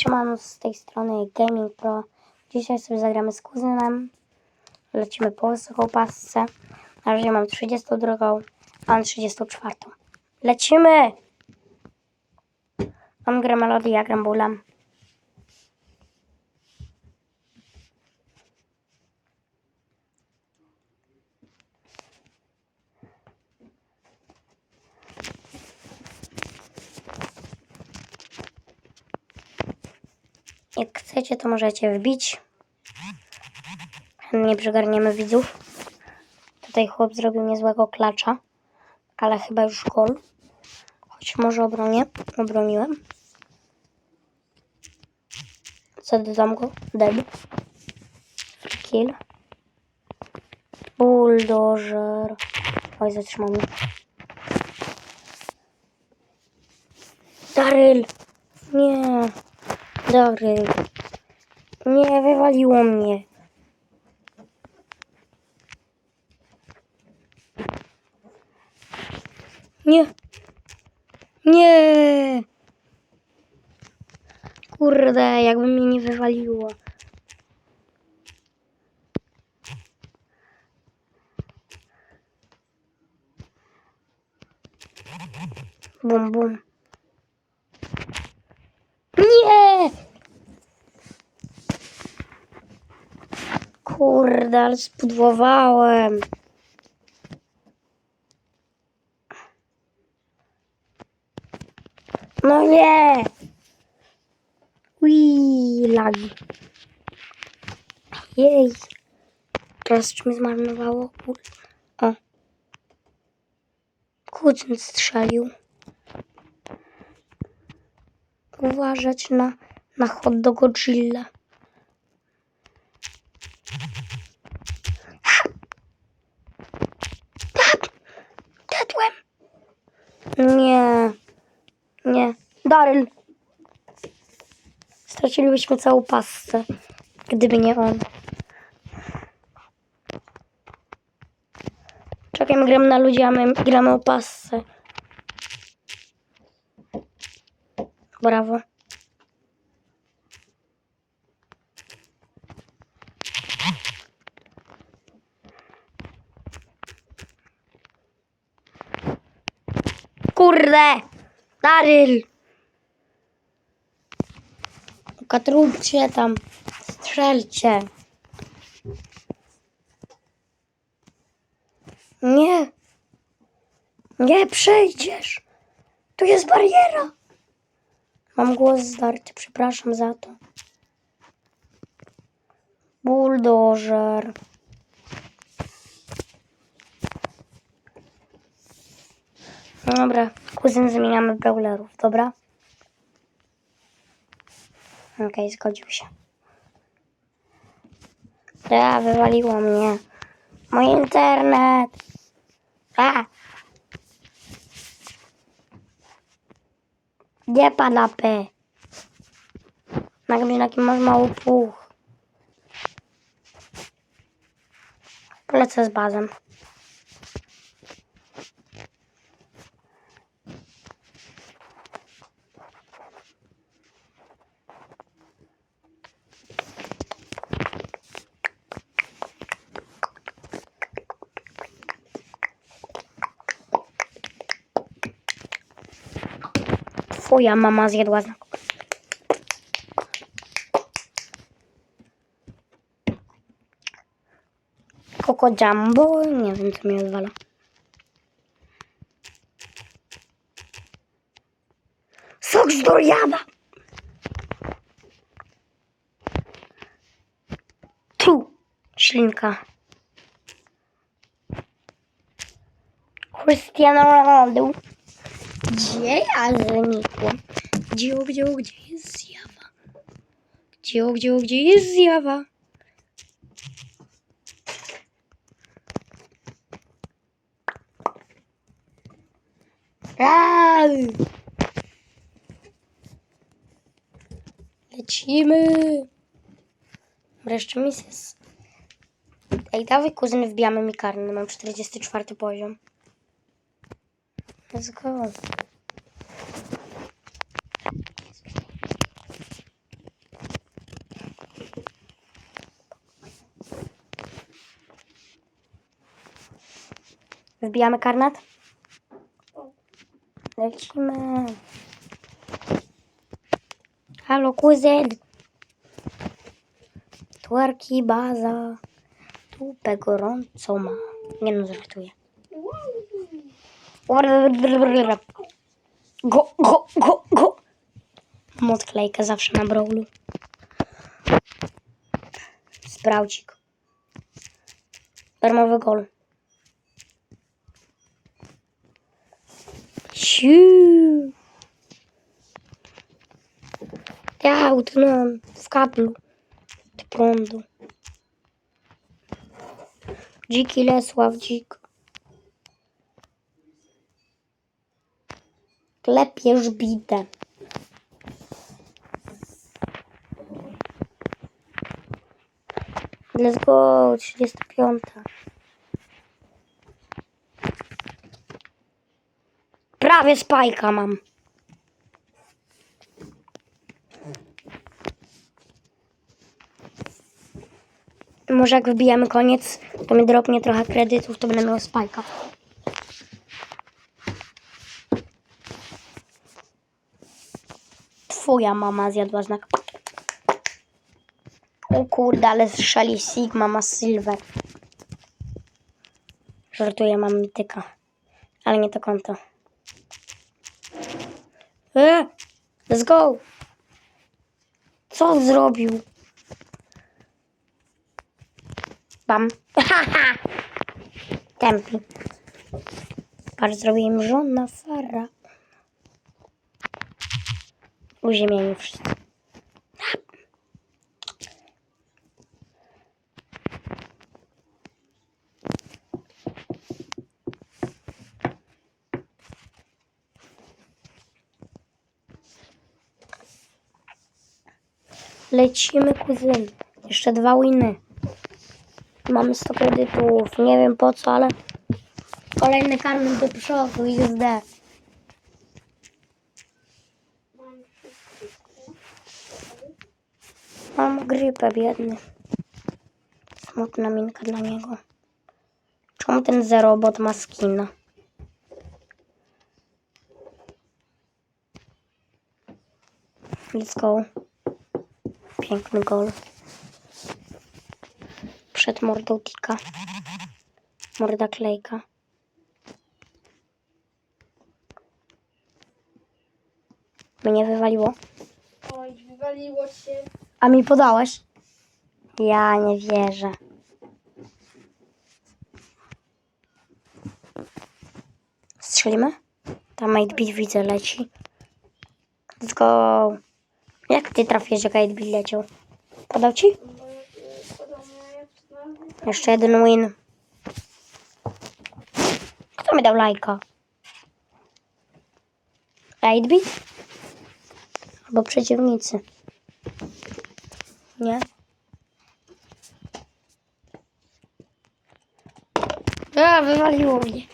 Siemano z tej strony Gaming Pro. Dzisiaj sobie zagramy z kuzynem. Lecimy po wysoką pasce. Na razie mam 32, a on 34. Lecimy! On gra melodię, ja gram bólem. Jak chcecie, to możecie wbić. Nie przygarniemy widzów. Tutaj chłop zrobił niezłego klacza, ale chyba już gol. Choć może obronię. Obroniłem. Zadam go. Dead. Kill. Bulldozer. Oj, zatrzymał mnie. Daryl! Nie. Daryl. Nie, wywaliło mnie. Nie. Nie. Kurde, jakby mnie nie wywaliło. Bum, bum. Nie! Kurde, ale spudłowałem. No nie! Ui, lagi. Jej. Teraz czy mi zmarnowało? O. Kuzyn strzelił. Uważać na, na hot do Godzilla. Dedłem. Nie. Nie. Daryl. Stracilibyśmy całą pasę, gdyby nie on. Czekaj, my gramy na ludzi, a my gramy o pasę. Brawo. Kurde! Daryl! Katróbcie tam. Strzelcie. Nie. Nie przejdziesz. Tu jest bariera. Mam głos zdarty, przepraszam za to. Buldożer. No Dobra, kuzyn zmieniamy brawlerów, dobra? Okej, zgodził się. Ja, wywaliło mnie. Mój internet. A! Gdzie pada P? Na mnie taki masz mały puch. Polecę z bazem. Twoja mama zjadła znak. Coco Jumbo? Nie wiem, co mnie odwala. Sok z doriana! Tu! Ślinka. Cristiano Ronaldo. Gdzie ja znikłem? Gdzie, gdzie, gdzie jest zjawa? Gdzie, gdzie, gdzie jest zjawa? Aaaa! Lecimy! Wreszcie jest- Ej, dawaj kuzyn wbijamy mi karny. Mam 44 poziom. Let's go. Wbijamy karnet? Lecimy. Halo, kuzyn. Twerki, baza. Tupę gorąco ma. Nie no, żartuję. Go, go, go, go. Mam zawsze na brawlu. Sprawdzik. Darmowy gol. Siu. Ja utknąłem w kablu. Ty prądu. Dziki Lesław, dzik. Klepiesz bitę. Let's go, 35. Prawie spajka mam. Może jak wbijamy koniec, to mi dropnie trochę kredytów, to będę miał spajka. Twoja mama zjadła znak. O kurde, ale strzeli Sigma ma silver. Żartuję, mam mityka. Ale nie to konto. E, let's go! Co on zrobił? Bam. Haha! Tempi. Patrz, zrobiłem żona fara. Uziemieni wszyscy. Lecimy, kuzyn. Jeszcze dwa winy. Mamy 100 kredytów. Nie wiem po co, ale kolejny karmel do przodu. XD. Mam grypę, biedny. Smutna minka dla niego. Czemu ten zerobot ma skina? Let's go. Piękny gol. Przed mordą tika. Morda klejka. Mnie wywaliło. Oj, wywaliło się. A mi podałeś? Ja nie wierzę. Strzelimy? Tam Mate Beat widzę leci. Let's go. Jak ty jak Mate Beat leciał? Podał ci? Jeszcze jeden win. Kto mi dał lajka? 8-bit? Albo przeciwnicy. Nie? A, wywaliło mnie.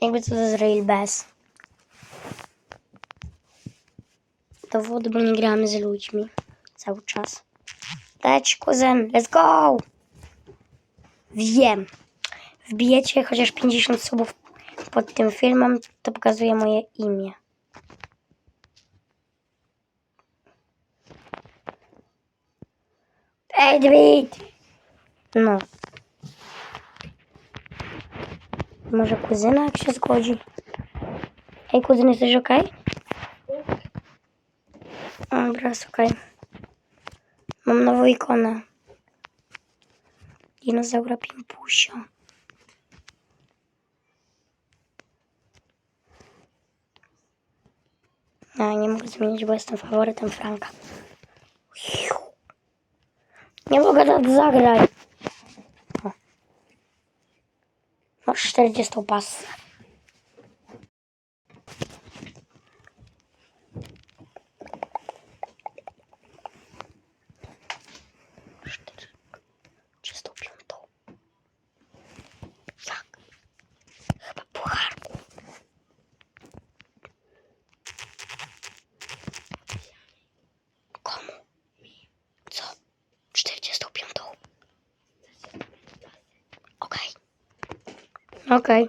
Jakby co to jest Rail Bass. Dowody, bo nie gramy z ludźmi. Cały czas. Leć, kuzyn, let's go! Wiem. Wbijecie chociaż 50 subów pod tym filmem, to pokazuję moje imię. Ej! No. Może kuzyna, jak się zgodzi? Ej, kuzyn, jesteś okej? Dobra, okej. Mam nową ikonę. Dinozaura Pimpusia. A, nie mogę zmienić, bo jestem faworytem Franka. Nie mogę tak zagrać. Masz 40 pas. Czystą piątą. Jak? Chyba pucharku. Komu? Co? 45. Okej.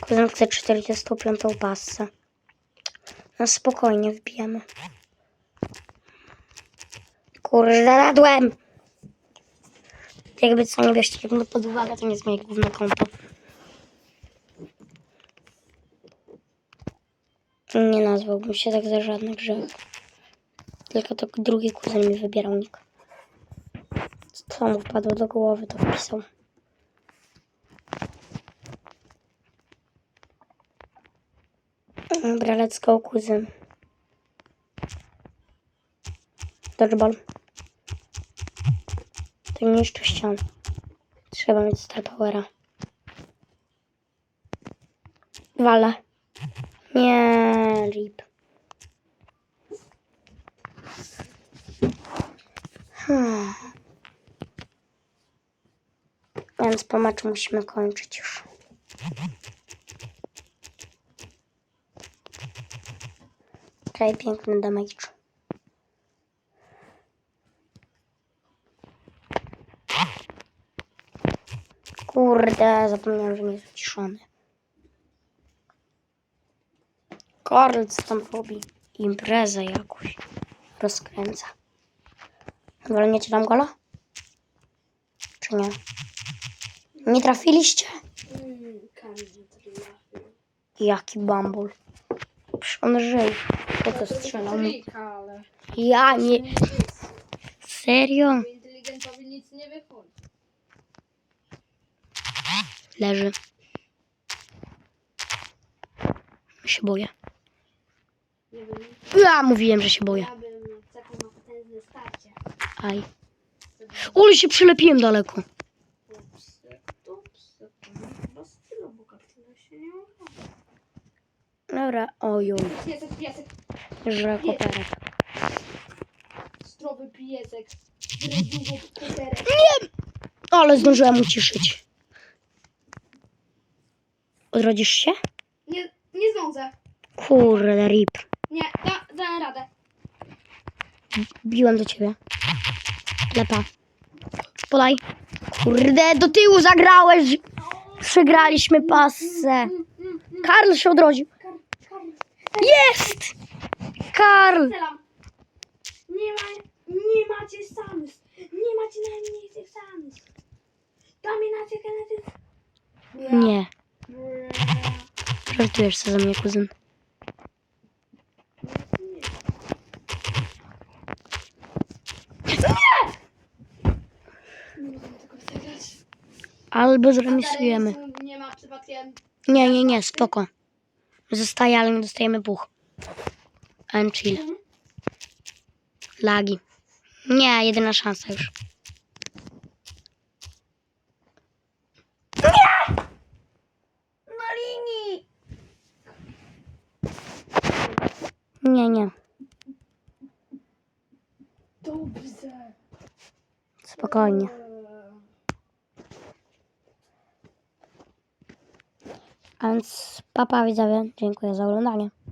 Kuzyn chce 45 pasę. No spokojnie wbijemy. Kurde, radłem! Jakby co nie bierzcie tego pod uwagę, to nie jest moje główne konto. Nie nazwałbym się tak za żadny grzech. Tylko to drugi kuzyn mi wybierał nick. Co mu wpadło do głowy, to wpisał. Dobra, let's go, kuzyn. Dodgeball. To niszczy ścian. Trzeba mieć Star Powera. Wale. Nie, rip. Hmm. Więc po musimy kończyć już. Okej, piękny damage. Kurde, zapomniałem, że nie jest wyciszony. Karl co tam robi? Imprezę jakąś. Rozkręca. Walniecie tam gola? Czy nie? Nie trafiliście? Mm. Jaki bambul. Przecież on żyje. Po co strzelał? Ja nie... Serio? Inteligentowi nic nie wychodzi. Leży. Się boję. Nie wiem, Ja mówiłem, że się boję. Aj. Ule się przylepiłem daleko. Ups, ups, chyba stylowo tyle się nie uda. Dobra, ojoj. Piesek, piesek, Że koperek. zdrowy piesek. Kuterek. Ale zdążyłem uciszyć. Odrodzisz się? Nie, nie zdążę. Kurde, rip. Nie, da, da radę. Biłem do ciebie. Lepa. Podaj. Kurde, do tyłu zagrałeś. Przegraliśmy pasę. Karl się odrodził. Jest! Karl! Nie ma, nie macie sans. Nie macie najmniejszych sans. Dominacie genetyk. Nie. Żartujesz sobie ze mnie, kuzyn. Albo zremisujemy. Remisu Nie ma przypadkiem. Nie, nie, nie, spoko. Zostaje, ale nie dostajemy buch. And chill. Lagi. Nie, jedyna szansa już. Na linii. Nie, nie. Dobrze. Spokojnie. A więc papa widzowie, dziękuję za oglądanie.